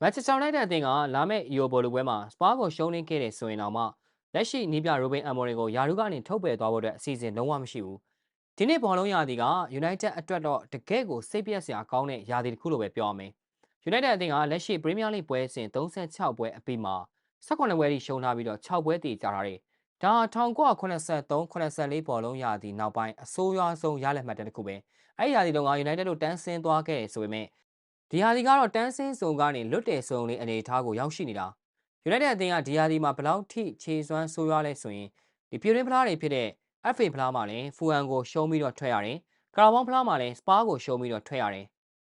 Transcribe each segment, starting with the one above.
မန်ချက်စတာယူနိုက်တက်အသင်းကလာမယ့်အီယိုဘောလူပွဲမှာစပါးကိုရှုံးနေခဲ့တဲ့ဆိုရင်တော့မှလက်ရှိနီးပြရိုဘင်အမော်ရင်ကိုယာရုကနေထုတ်ပယ်သွားဖို့အတွက်အစီအစဉ်လုံးဝမရှိဘူးဒီနေ့ဘောလုံးရာသီကယူနိုက်တက်အတွက်တော့တကယ့်ကိုစိတ်ပြက်စရာကောင်းတဲ့ရာသီတစ်ခုလို့ပဲပြောရမယ်ယူနိုက်တက်အသင်းကလက်ရှိပရီးမီးယားလိပွဲစဉ်36ပွဲအပြီးမှာ18ပွဲထိရှုံးထားပြီးတော့6ပွဲတည်ကြထားတယ်ဒါ1983-84ဘောလုံးရာသီနောက်ပိုင်းအဆိုးရွားဆုံးရလက်မှတ်တမ်းတစ်ခုပဲအဲ့ဒီရာသီတုန်းကယူနိုက်တက်တို့တန်းဆင်းသွားခဲ့တယ်ဆိုပေမဲ့ ဒီဟာဒီကတော့တန်းဆင်းစုံကနေလွတ်တယ်စုံလေးအနေအထားကိုရောက်ရှိနေတာယူနိုက်တက်အသင်းကဒီဟာဒီမှာဘလောက်ထိခြေစွမ်းဆိုးရွားလဲဆိုရင်ဒီပြည်ရင်းဖလားတွေဖြစ်တဲ့ FA ဖလားမှာလည်းဖူအန်ကိုရှုံးပြီးတော့ထွက်ရတယ်ကာရာဘောင်းဖလားမှာလည်းစပါးကိုရှုံးပြီးတော့ထွက်ရတယ်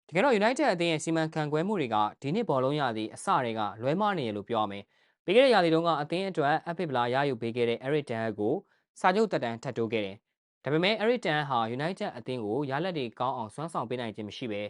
တကယ်တော့ United အသင်းရဲ့စီမံခန့်ခွဲမှုတွေကဒီနှစ်ဘောလုံးရသည့်အစတွေကလွဲမှားနေရလို့ပြောရမယ်ပြီးခဲ့တဲ့ရာသီတုန်းကအသင်းအတွက် FA ဖလားရယူပေးခဲ့တဲ့ Eric Ten Hag ကိုစာချုပ်တက်တန်းထပ်တိုးခဲ့တယ်ဒါပေမဲ့ Eric Ten Hag ဟာ United အသင်းကိုရလက်တွေကောင်းအောင်စွမ်းဆောင်ပေးနိုင်ခြင်းမရှိဘဲ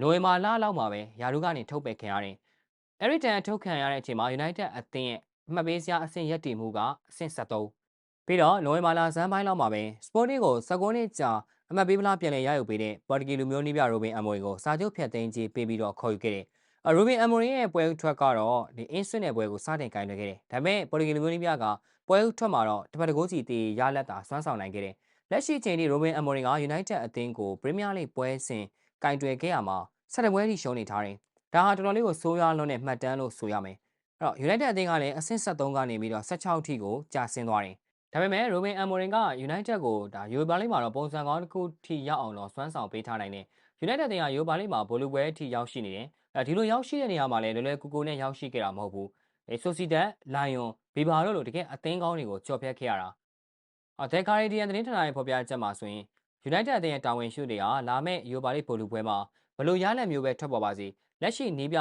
နိုဝင်ဘာလလောက်မှာပဲယာရုကနေထုတ်ပယ်ခင်ရတယ်။ Eric Ten ထုတ်ခံရတဲ့အချိန်မှာ United အသင်းရဲ့အမှတ်ပေးစရာအဆင့်ရက်တည်မှုကအဆင့်73ပြီးတော့နိုဝင်ဘာလဇန်ပိုင်းလောက်မှာပဲ Sporting ကို19နှစ်ကြာအမှတ်ပေးဖလားပြန်လည်ရယူပေးတဲ့ပေါ်တူဂီလူမျိုးနည်းပြရိုဘင်အမိုရီကိုစာချုပ်ဖြတ်သိမ်းခြင်းပေးပြီးတော့ခေါ်ယူခဲ့တယ်။ရိုဘင်အမိုရီရဲ့ပွဲဥထွက်ကတော့ဒီအင်းဆွတဲ့ပွဲကိုစတင်ကင်တွယ်ခဲ့တယ်။ဒါပေမဲ့ပေါ်တူဂီလူမျိုးနည်းပြကပွဲဥထွက်မှာတော့တပတ်တကိုးစီတီရလက်တာစွမ်းဆောင်နိုင်ခဲ့တယ်။လက်ရှိချိန်ထိရိုဘင်အမိုရီက United အသင်းကို Premier League ပွဲစဉ် ကင်တွယ်ခဲ့ရမှာဆက်တပွဲထိရှုံးနေထားတယ်။ဒါဟာတော်တော်လေးကိုဆိုးရွားလွန်းတဲ့မှတ်တမ်းလို့ဆိုရမယ်။အဲ့တော့ United အသင်းကလည်းအဆင့်73ကနေပြီးတော့16ထိကိုကျဆင်းသွားတယ်။ဒါပေမဲ့ Ruben Amorim က United ကိုဒါ Europa League မှာတော့ပုံစံကောင်းတစ်ခုထိရောက်အောင်တော့စွမ်းဆောင်ပေးထားနိုင်တယ်။ United အသင်းက Europa League မှာဘိုလူပွဲအထိရောက်ရှိနေတယ်။အဲဒီလိုရောက်ရှိတဲ့နေရာမှာလည်းလွယ်လွယ်ကူကူနဲ့ရောက်ရှိခဲ့တာမဟုတ်ဘူး။အဲ Sociedad, Lyon, Bilbao တို့လိုတကယ်အသင်းကောင်းတွေကိုကြော်ဖြတ်ခဲ့ရတာ။အော် The Guardian သတင်းဌာနရဲ့ဖော်ပြချက်မှာဆိုရင် United အသင်းရဲ့တာဝန်ရှိသူတွေကလာမယ့် Europa League ဘိုလူပွဲမှာဘလို့ရလက်မျိုးပဲထွက်ပေါ်ပါစေလက်ရှိနီးပြ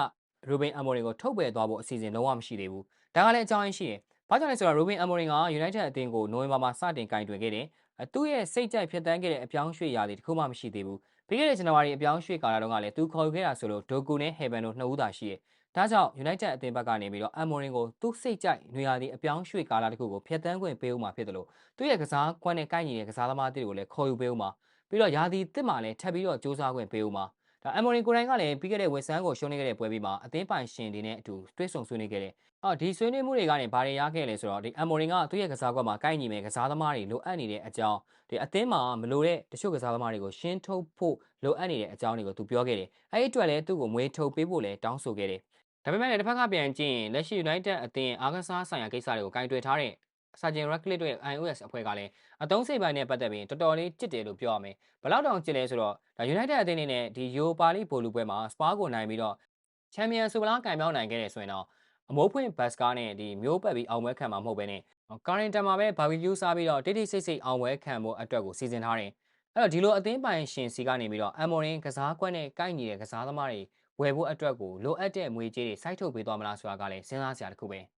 ရိုဘင်အမိုရင်ကိုထုတ်ပယ်သွားဖို့အစီအစဉ်လုံးဝမရှိသေးဘူးဒါကလည်းအကြောင်းရင်းရှိတယ်ဘာကြောင့်လဲဆိုတော့ရိုဘင်အမိုရင်က United အသင်းကိုနိုဝင်ဘာမှာစတင်ကင်တွယ်ခဲ့တယ်သူ့ရဲ့စိတ်ကြိုက်ဖြစ်တန်းခဲ့တဲ့အပြောင်းရွှေ့ရာသီတခုမှမရှိသေးဘူးပြီးခဲ့တဲ့ဇန်နဝါရီအပြောင်းရွှေ့ကာလတုန်းကလည်းသူခေါ်ယူခဲ့တာဆိုလို့ဒိုကူနဲ့ဟေဗန်တို့နှစ်ဦးသာရှိတယ် ဒါကြောင့် United အသင်းဘက်ကနေပြီးတော့အမိုရင်ကိုသူ့စိတ်ကြိုက်နေရာဒီအပြောင်းရွှေ့ကာလတစ်ခုကိုဖျက်ဆီးခွင့်ပေးဦးမှာဖြစ်တယ်လို့သူ့ရဲ့ကစားကွက်နဲ့ကိုက်ညီတဲ့ကစားသမားတွေကိုလည်းခေါ်ယူပေးဦးမှာပြီးတော့ယာဒီတစ်မှာလည်းထပ်ပြီးတော့စူးစမ်းခွင့်ပေးဦးမှာဒါအမေရိကိုတိုင်းကလည်းပြီးခဲ့တဲ့ဝက်ဆန်ကိုရှုံးနေခဲ့တဲ့ပွဲပြီးမှာအသင်းပိုင်ရှင်တွေနဲ့အတူတွဲဆုံဆွေးနွေးခဲ့တယ်။အော်ဒီဆွေးနွေးမှုတွေကနေဘာတွေရခဲ့လဲဆိုတော့ဒီအမေရိကသူ့ရဲ့ကစားကွက်မှာကိုက်ညီမဲ့ကစားသမားတွေလိုအပ်နေတဲ့အကြောင်းဒီအသင်းမှာမလိုတဲ့တချို့ကစားသမားတွေကိုရှင်းထုတ်ဖို့လိုအပ်နေတဲ့အကြောင်းတွေကိုသူပြောခဲ့တယ်။အဲဒီအတွက်လည်းသူ့ကိုမွေးထုတ်ပေးဖို့လည်းတောင်းဆိုခဲ့တယ်။ ဒါပေမဲ့လည်းတစ်ဖက်ကပြန်ကြည့်ရင်လက်ရှိ United အသင်းအားကစားဆိုင်ရာကိစ္စတွေကိုကင်တွယ်ထားတဲ့စာဂျင်ရက်လစ်တို့ရဲ့ iOS အဖွဲ့ကလည်းအသုံးစိတ်ပိုင်းနဲ့ပတ်သက်ပြီးတော်တော်လေးကြစ်တယ်လို့ပြောရမယ်။ဘလောက်တောင်ကြစ်လဲဆိုတော့ဒါ United အသင်းအနေနဲ့ဒီ Europa League ဘိုလူပွဲမှာ Spa ကိုနိုင်ပြီးတော့ Champions ဆိုပလားကင်မြောက်နိုင်ခဲ့တယ်ဆိုရင်တော့အမိုးဖွင့်ဘတ်စကားနဲ့ဒီမျိုးပတ်ပြီးအောင်ပွဲခံမှာမဟုတ်ဘဲနဲ့ကာရင်တန်မှာပဲဘာဘီကျူးစားပြီးတော့တိတိစိတ်စိတ်အောင်ပွဲခံဖို့အတွက်ကိုစီစဉ်ထားတယ်။အဲ့တော့ဒီလိုအသင်းပိုင်ရှင်စီကနေပြီးတော့အမော်ရင်ကစားကွက်နဲ့ကိုက်ညီတဲ့ကစားသမားတွေ ဝယ်ဖို့အတွက်ကိုလိုအပ်တဲ့ငွေကြေးတွေစိုက်ထုတ်ပေးသွားမလားဆိုတာကလည်းစဉ်းစားစရာတစ်ခုပဲ။